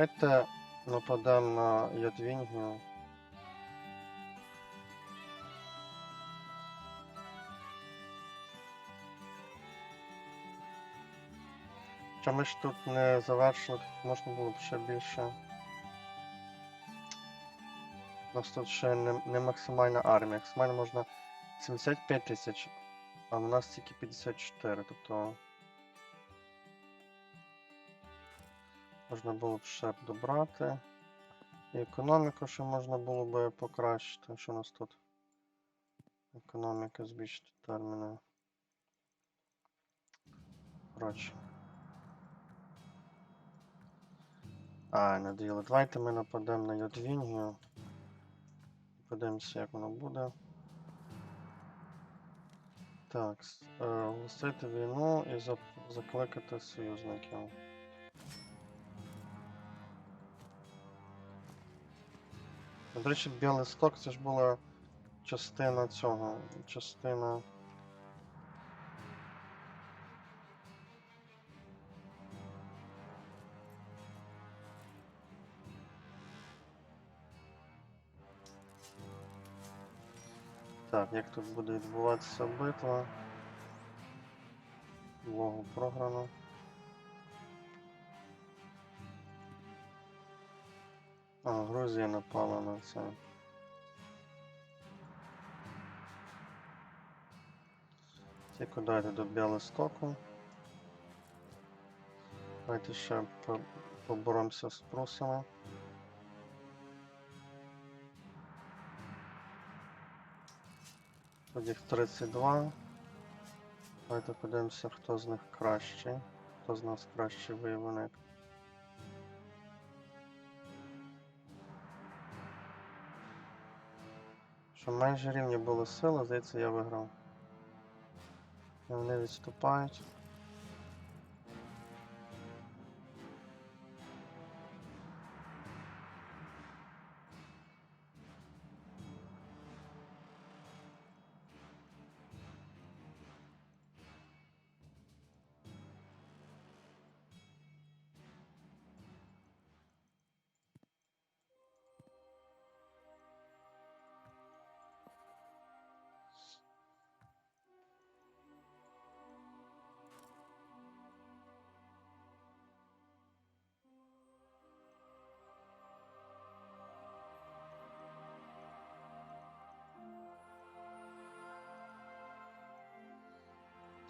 Давайте нападемо на Ядвінгію. Хоча ми ж тут не завершили, тут можна було б ще більше. У нас тут ще не, не максимальна армія. Максимально можна 75 тисяч, а в нас тільки 54, тобто. Можна було б ще добрати. І економіку ще можна було б покращити. Що у нас тут? Економіка збільшити терміни. Коротше. А, не діяло. Давайте ми нападемо на Ядвінгію. Подивимося, як воно буде. Так, е, оголосити війну і закликати союзників. До речі, Білий Сток це ж була частина цього. Частина. Так, як тут буде відбуватися битва? Логу програно. А, Грузія напала на це. Тільки дайте до Біалистоку. Давайте ще по- поборемося з прусами. Тут їх 32. Давайте подивимося, хто з них кращий. Хто з нас кращий виявник. Що майже рівні були сили, здається, я виграв. Вони відступають.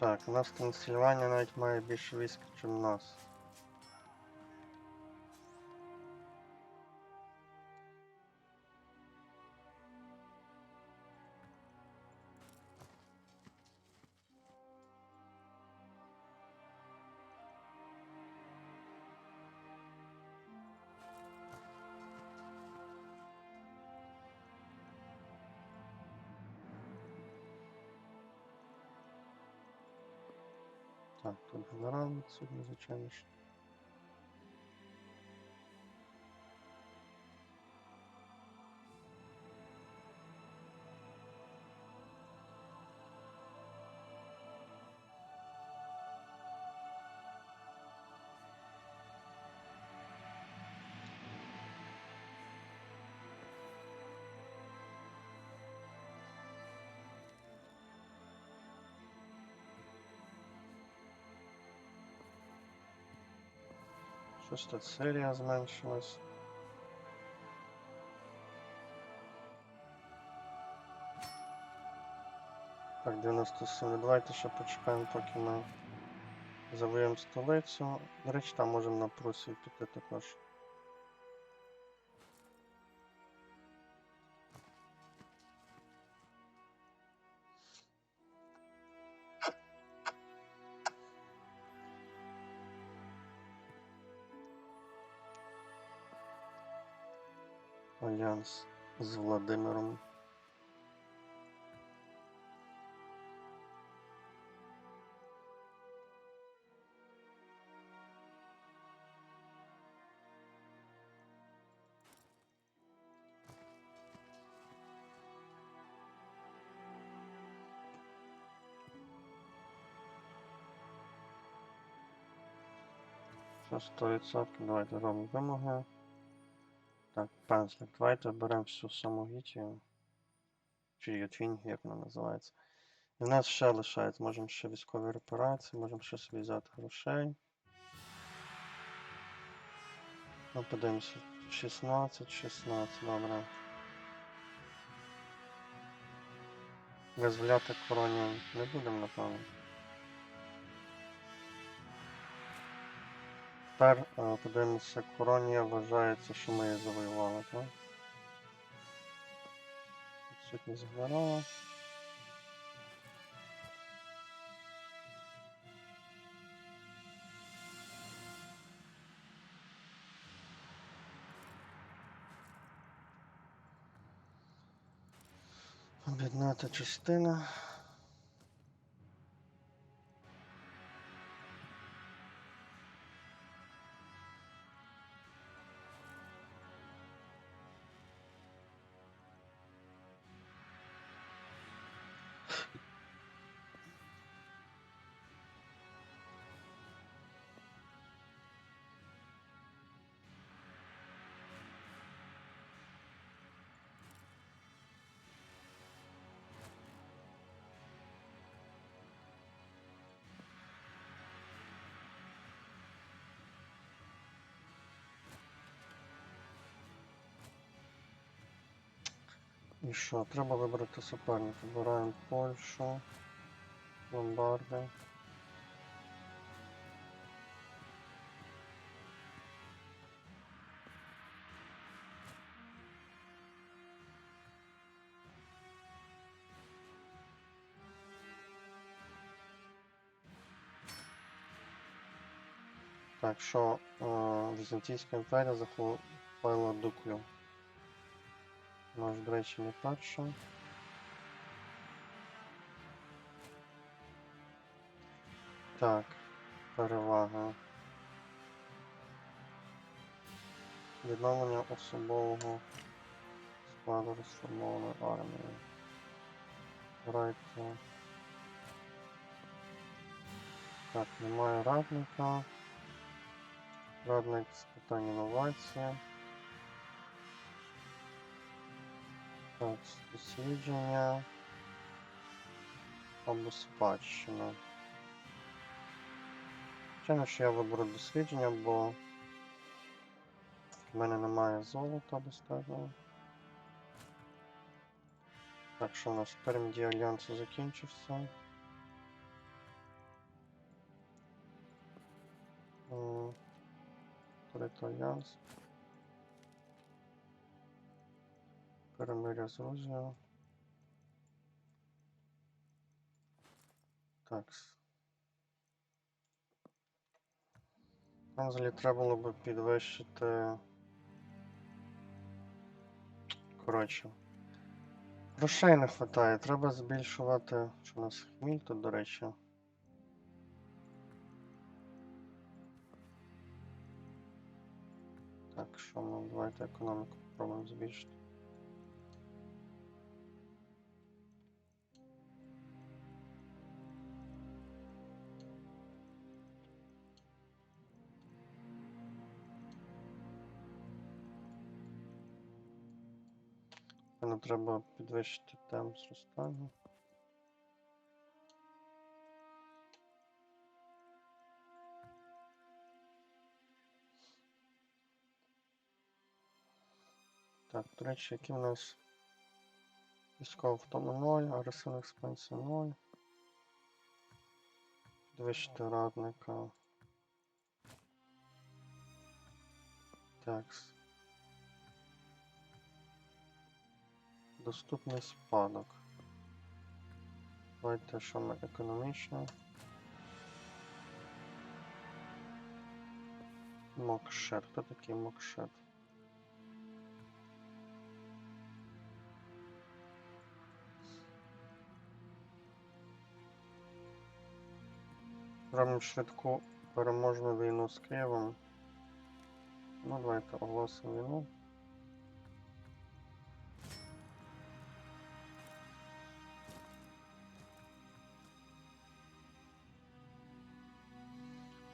Так, у нас Трансильванія навіть має більше військ, ніж у нас. Так, тут генерал відсутній, звичайно ж. Щось тут серія зменшилась. Так, 97. Давайте ще почекаємо, поки ми завоюємо столицю. До речі, там можемо на Прусію піти також. альянс з Владимиром. Сто відсотків, давайте робимо вимоги. Так, пензлик. Давайте беремо всю саму гітію. Чи ютвінь, як вона називається. І в нас ще лишається. Можемо ще військові репарації, можемо ще собі взяти грошей. Ну, подивимося. 16, 16, добре. Визволяти коронів не будемо, напевно. Тепер е, подивимося, коронія вважається, що ми її завоювали, так? Відсутність генерала. Об'єднати частина. І що? Треба вибрати суперника. Вибираємо Польщу, Ломбарди. Так, що е, Візантійська імперія захопила Дуклю. Наш, до речі, не перша. Так, перевага. Відновлення особового складу розформованої армії. Грайте. Так, немає радника. Радник з питань інновації. Так, дослідження або спадщина. Звичайно, що я виберу дослідження, бо в мене немає золота достатньо. Так що у нас пермді альянсу закінчився. Третій альянс. Перемиря з Грузією. Так. Нам взагалі треба було б підвищити. Коротше. Грошей не вистачає, треба збільшувати. Що у нас хміль тут, до речі. Так, що ми давайте економіку попробуємо збільшити. Нам треба підвищити темп зростання. Так, до речі, які в нас військова втома 0, агресивна експансія 0. Підвищити радника. Такс. Доступний спадок. Давайте, що ми економічно. Мокшет. Хто такий Мокшет? Робимо швидку переможну війну з Києвом. Ну, давайте оголосимо війну.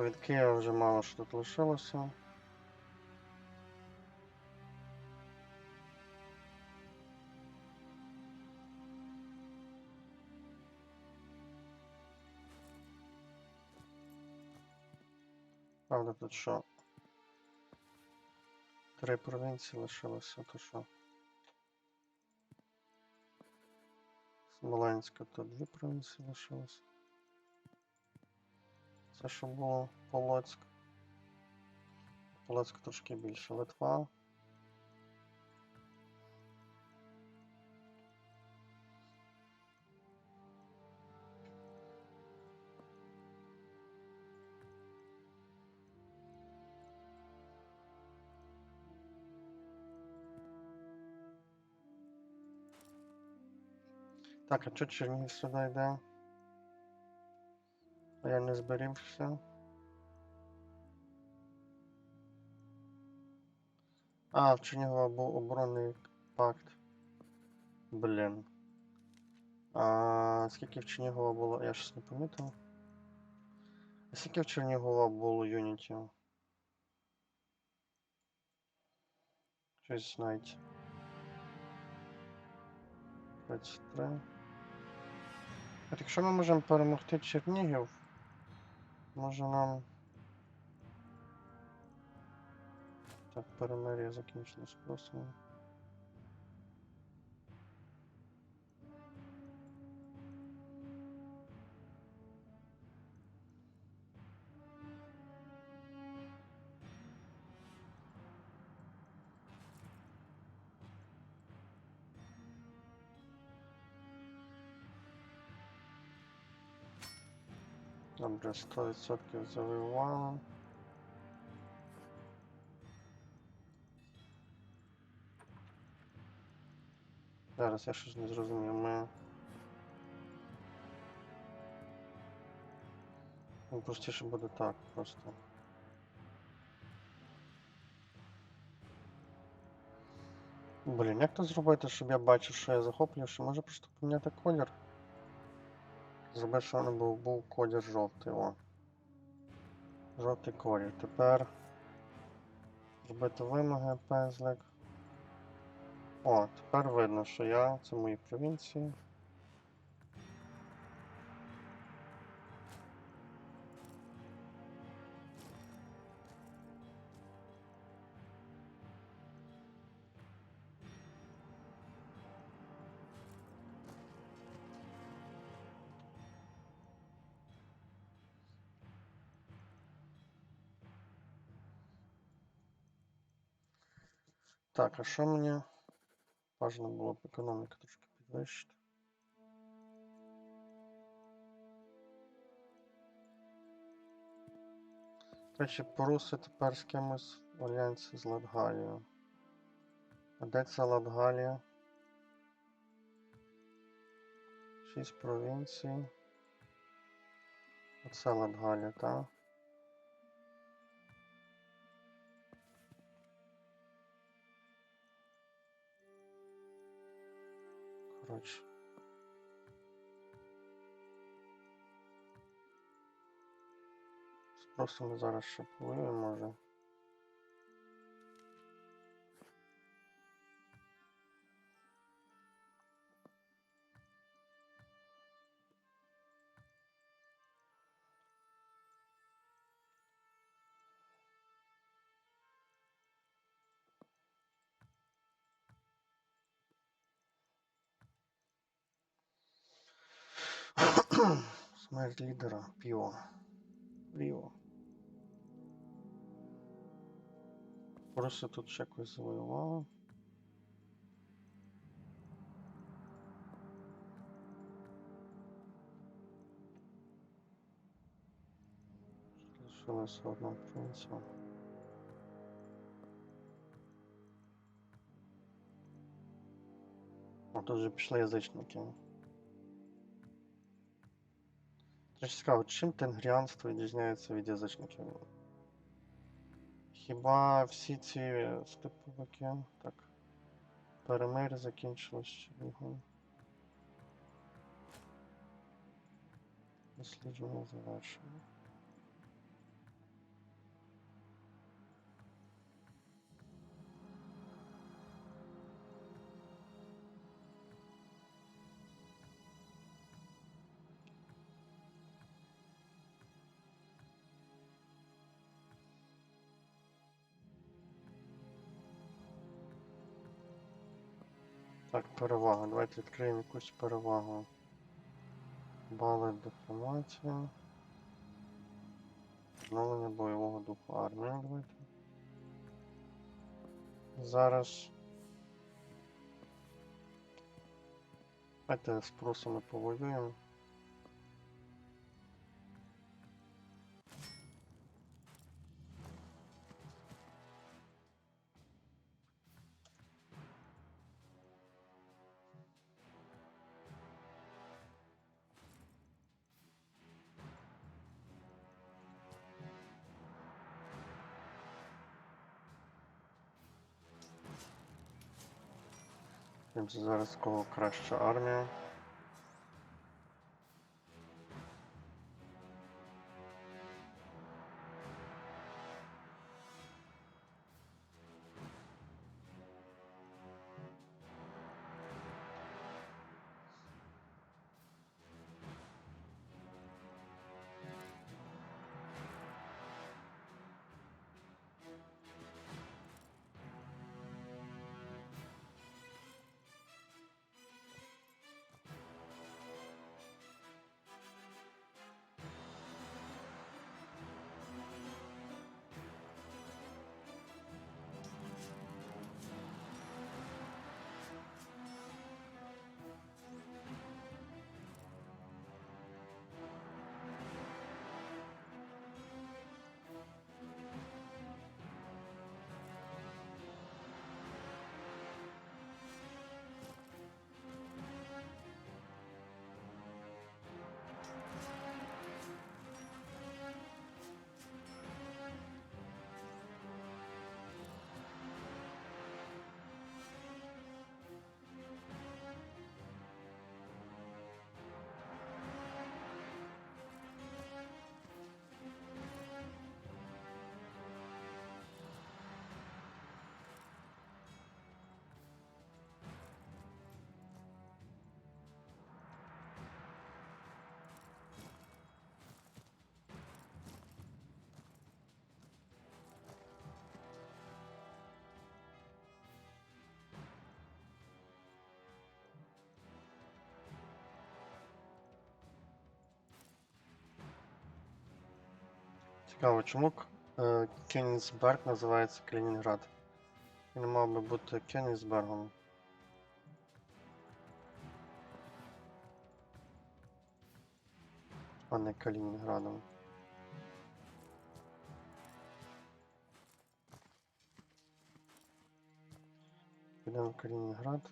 Від Києва вже мало що тут лишилося. Правда, тут що? Три провінції лишилося, то що? Смоленська тут дві провінції лишилося. Це що було Полоцьк. Полоцьк трошки більше. Литва. Так, а чого Чернігів сюди йде? Я не зберігся. А, в Чернігова був оборонний пакт. Блін. А скільки в Чернігова було. Я щось не пам'ятав. А скільки в Чернігова було юнітів? Щось навіть. 23. От якщо ми можемо перемогти Чернігів, може нам. Так, перемир'я закінчилось просто. Добре, 100% завоювали. Зараз я щось не зрозумів. Ми. Ну, простіше буде так просто. Блін, як то зробити, щоб я бачив, що я захоплюю, що може просто поміняти колір? Зроби, що не був, був колір жовтий, о. Жовтий колір. Тепер зробити вимоги, пензлик. О, тепер видно, що я, це мої провінції. Так, а що мені бажано було б економіку трошки підвищити? Речі, поруси тепер з кимось в альянсі з Латгалією. А де це Латгалія? Шість провінцій. Оце Латгалія, так? Просто ми зараз повинні, може. Смерть лідера. Піо. Ріо. Просто тут ще якось завоювали. Лишилася одна провінція. Тут вже пішли язичники. Трохи цікаво, чим тенгріанство відрізняється від язичників? Хіба всі ці степовики? Так. Перемир'я закінчилось його. Дослідження. Так, перевага. Давайте відкриємо якусь перевагу. Бали дипломатії. Відновлення бойового духу армії. Давайте. Зараз. Давайте з прусами повоюємо. Дивимося зараз в кого краща Цікаво, чому к- е, називається Калінінград? Він мав би бути Кенігсбергом. А не Калінінградом. Підемо в Калінінград.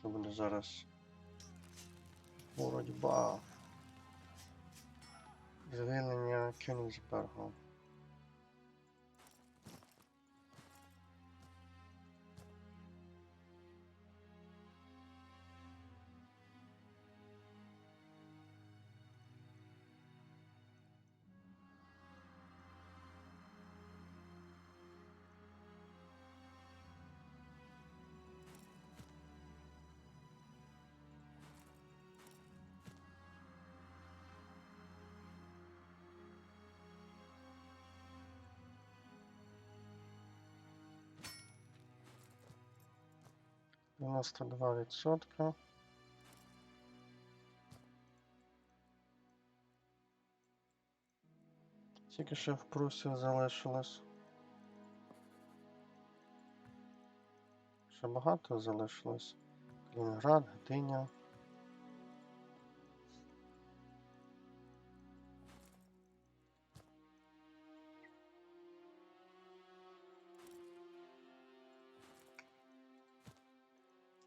Що буде зараз боротьба. Звільнення Кюнігсберга. 92%. Тільки ще в Прусі залишилось. Ще багато залишилось. Калінград, Гатиня.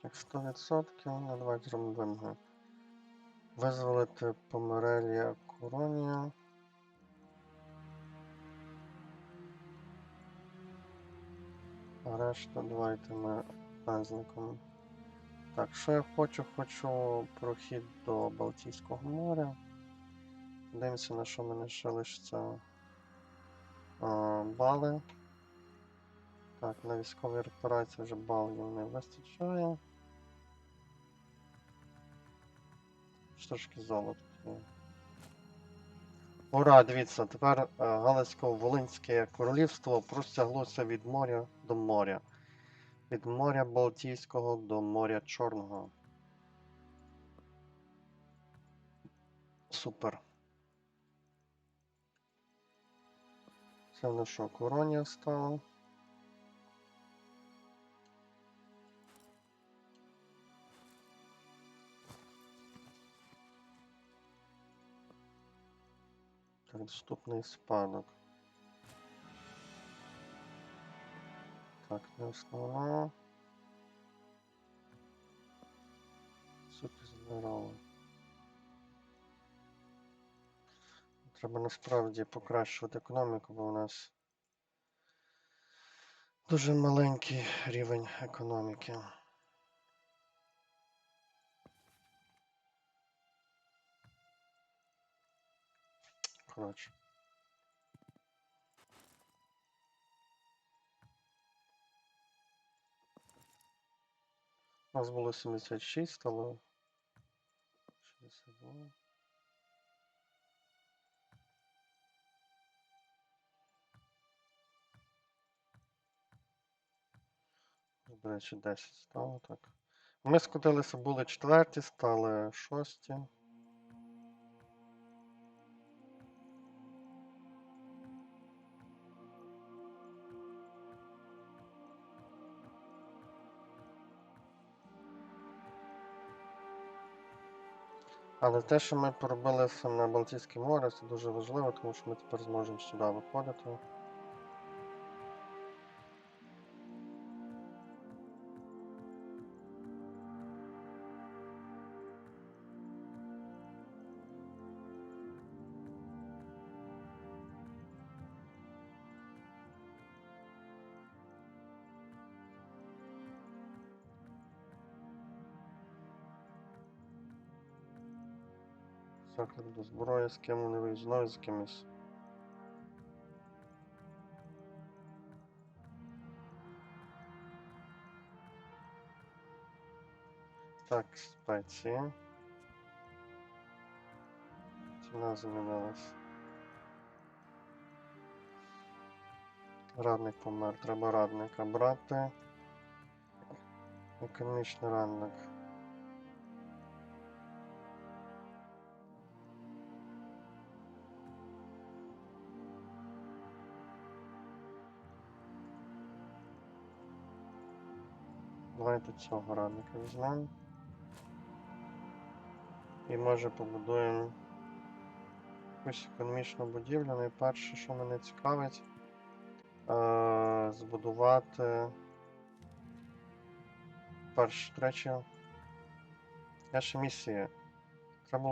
Так, 100%. Ну, давайте зробимо ВМГ. Визволити Померелія Коронія. А решта давайте ми пензликом. Так, що я хочу? Хочу прохід до Балтійського моря. Дивимося, на що мене ще лишиться а, бали. Так, на військовій репарації вже балів не вистачає. Трошки золота. є. Ура, дивіться, тепер е, Галицько-Волинське королівство простяглося від моря до моря. Від моря Балтійського до моря Чорного. Супер. Це в що, коронія стала? Так, доступний спадок. Так, не основна. Супер здорово. Треба насправді покращувати економіку, бо у нас дуже маленький рівень економіки. Коротше. У нас було 76, стало 62. До речі, 10 стало так. Ми скотилися, були четверті, стали шості. Але те, що ми пробилися на Балтійське море, це дуже важливо, тому що ми тепер зможемо сюди виходити. До зброї, з ким не виїзною, з кимось. Так, спеції. Ціна змінилась. Радник помер. Треба радника брати. Економічний радник. Давайте цього радника візьмемо. І може побудуємо якусь економічну будівлю. Найперше, що мене цікавить, е- збудувати третє. Я ще місії. Треба було